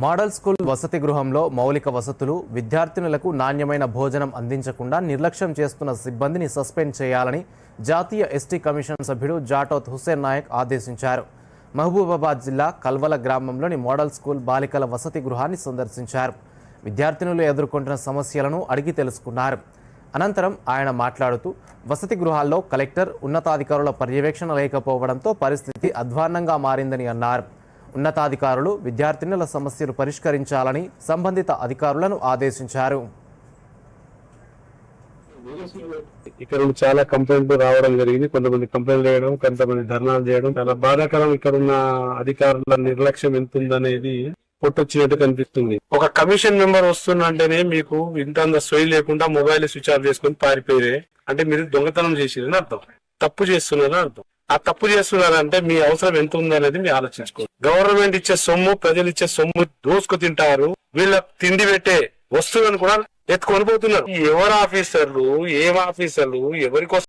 Model school వసతి గృహంలో మౌలిక వసతులు విద్యార్థినులకు నాణ్యమైన భోజనం అందించకుండా నిర్లక్ష్యం చేస్తున్న సిబ్బందిని సస్పెండ్ చేయాలని జాతీయ ఎస్టీ కమిషన్ సభ్యుడు జాటోత్ హుస్సేన్ నాయక్ ఆదేశించారు. మహబూబాబాద్ జిల్లా కల్వల గ్రామంలోని మోడల్ స్కూల్ బాలికల వసతి గృహాన్ని సందర్శించారు. విద్యార్థినులు ఎదుర్కొంటున్న సమస్యలను అడిగి తెలుసుకున్నారు. అనంతరం ఆయన మాట్లాడుతూ వసతి గృహాల్లో కలెక్టర్ ఉన్నతాధికారుల పర్యవేక్షణ లేకపోవడంతో పరిస్థితి అధ్వాన్నంగా మారిందని అన్నారు. ఉన్నతాధికారులు విద్యార్థినుల సమస్యలు పరిష్కరించాలని సంబంధిత అధికారులను ఆదేశించారు. ఇక్కడ నుండి చాలా కంప్లైంట్లు రావడం జరిగింది. కొంతమంది కంప్లైంట్ చేయడం కొంతమంది ధర్నాలు చేయడం చాలా బాధాకరం. ఇక్కడ ఉన్న అధికారుల నిర్లక్ష్యం ఎంత ఉందనేది పొట్టొచ్చినట్టు కనిపిస్తుంది. ఒక కమిషన్ మెంబర్ వస్తుందంటేనే మీకు ఇంత సొయ్యి లేకుండా మొబైల్ స్విచ్ ఆఫ్ చేసుకొని పారిపోయారే. అంటే మీరు దొంగతనం చేసేది అర్థం. తప్పు చేస్తున్నారని అర్థం. ఆ తప్పు చేస్తున్నారంటే మీ అవసరం ఎంత ఉందనేది మీరు ఆలోచించుకోండి. గవర్నమెంట్ ఇచ్చే సొమ్ము ప్రజలు ఇచ్చే సొమ్ము దోసుకు తింటారు. వీళ్ళ తిండి పెట్టే వస్తువులను కూడా ఎత్తుకొని పోతున్నారు. ఎవరు ఆఫీసర్లు ఏం ఆఫీసర్లు ఎవరి కోసం